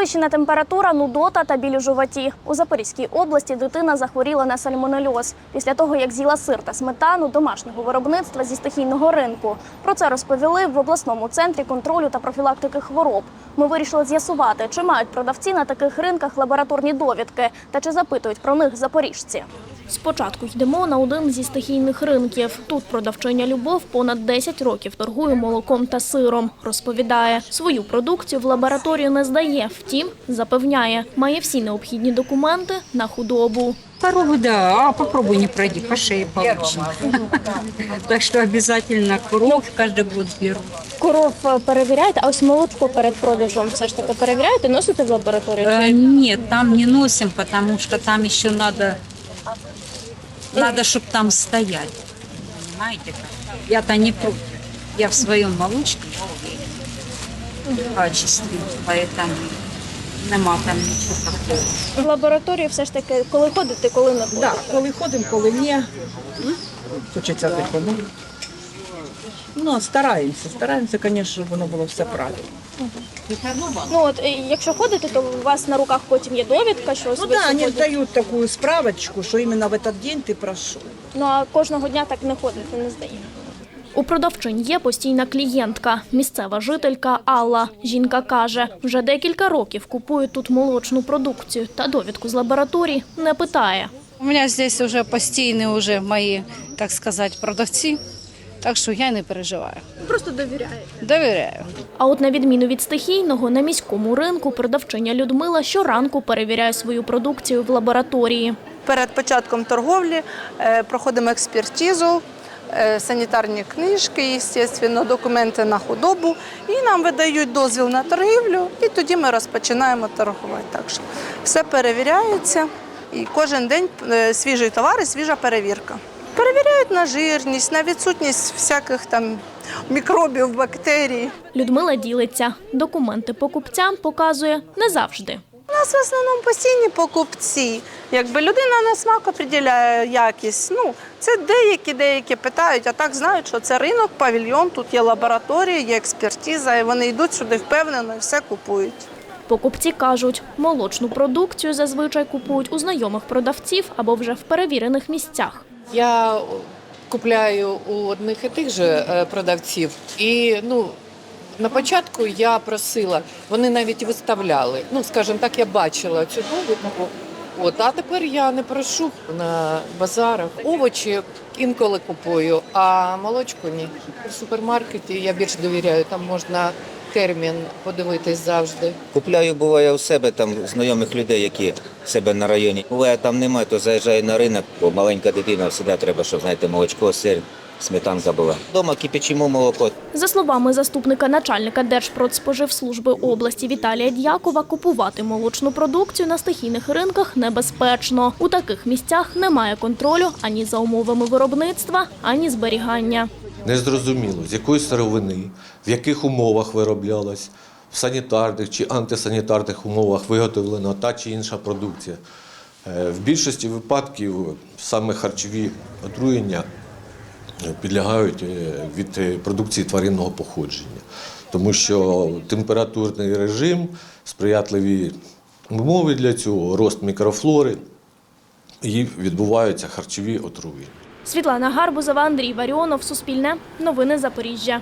Підвищена температура, нудота та біль у животі. У Запорізькій області дитина захворіла на сальмонельоз після того, як з'їла сир та сметану домашнього виробництва зі стихійного ринку. Про це розповіли в обласному центрі контролю та профілактики хвороб. Ми вирішили з'ясувати, чи мають продавці на таких ринках лабораторні довідки та чи запитують про них запоріжці. Спочатку йдемо на один зі стихійних ринків. Тут продавчиня Любов понад 10 років торгує молоком та сиром. Розповідає, свою продукцію в лабораторію не здає. Втім, запевняє, має всі необхідні документи на худобу. Корову, да, а попробуй не пройди, по шее получим. Так что обязательно коров каждый год беру. Коров перевіряєте, а ось молочко перед продажем все ж таки перевіряєте, носите в лабораторію? Э, Нет, там не носим, потому что там еще надо, надо, чтобы там стоять. Понимаете? Я-то не против. Я в своем молочке в качестве, поэтому нема там ничего такого. В лабораторію все ж таки, коли ходите, коли не ходите? Так, коли ходимо, коли ні. Хочеться тихо. Ну, стараємося, стараємося, звісно, щоб воно було все правильно. Ну от е, якщо ходите, то у вас на руках потім є довідка, що Ну да, вони дають таку справочку, що іменно в этот день ти пройшов. Ну а кожного дня так не ходите, не здаєте. У продавчинь є постійна клієнтка, місцева жителька Алла. Жінка каже, вже декілька років купує тут молочну продукцію та довідку з лабораторії не питає. У меня здесь уже постійні уже мої, так сказати, продавці, так що я не переживаю. Просто довіряє. Довіряю. А от на відміну від стихійного, на міському ринку продавчиня Людмила щоранку перевіряє свою продукцію в лабораторії. Перед початком торговлі е, проходимо експертизу, е, санітарні книжки, звісно, документи на худобу, і нам видають дозвіл на торгівлю, і тоді ми розпочинаємо торгувати. Так що все перевіряється, і кожен день е, свіжий товар і свіжа перевірка. Перевіряють на жирність, на відсутність всяких там мікробів, бактерій. Людмила ділиться. Документи покупцям показує не завжди. У нас в основному постійні покупці. Якби людина на смак определяє якість. Ну, це деякі деякі питають, а так знають, що це ринок, павільйон, тут є лабораторія, є експертиза, і вони йдуть сюди впевнено і все купують. Покупці кажуть, молочну продукцію зазвичай купують у знайомих продавців або вже в перевірених місцях. Я купляю у одних і тих же е, продавців. І ну, на початку я просила, вони навіть виставляли. Ну, скажімо так, я бачила цю довідку. От, а тепер я не прошу на базарах. Овочі інколи купую, а молочку ні. У супермаркеті я більш довіряю, там можна термін подивитись завжди. Купляю, буває у себе там знайомих людей, які в себе на районі. Буває там немає, то заїжджаю на ринок, бо маленька дитина завжди треба, щоб знаєте, молочко, сир, сметанка була. Дома кипячимо молоко. За словами заступника начальника Держпродспоживслужби області Віталія Д'якова, купувати молочну продукцію на стихійних ринках небезпечно. У таких місцях немає контролю ані за умовами виробництва, ані зберігання. Незрозуміло, з якої сировини, в яких умовах вироблялась, в санітарних чи антисанітарних умовах виготовлена та чи інша продукція. Е, В більшості випадків саме харчові отруєння підлягають е, від е, продукції тваринного походження, тому що температурний режим, сприятливі умови для цього, рост мікрофлори і відбуваються харчові отруєння. Світлана Гарбузова, Андрій Варіонов, Суспільне, Новини Запоріжжя.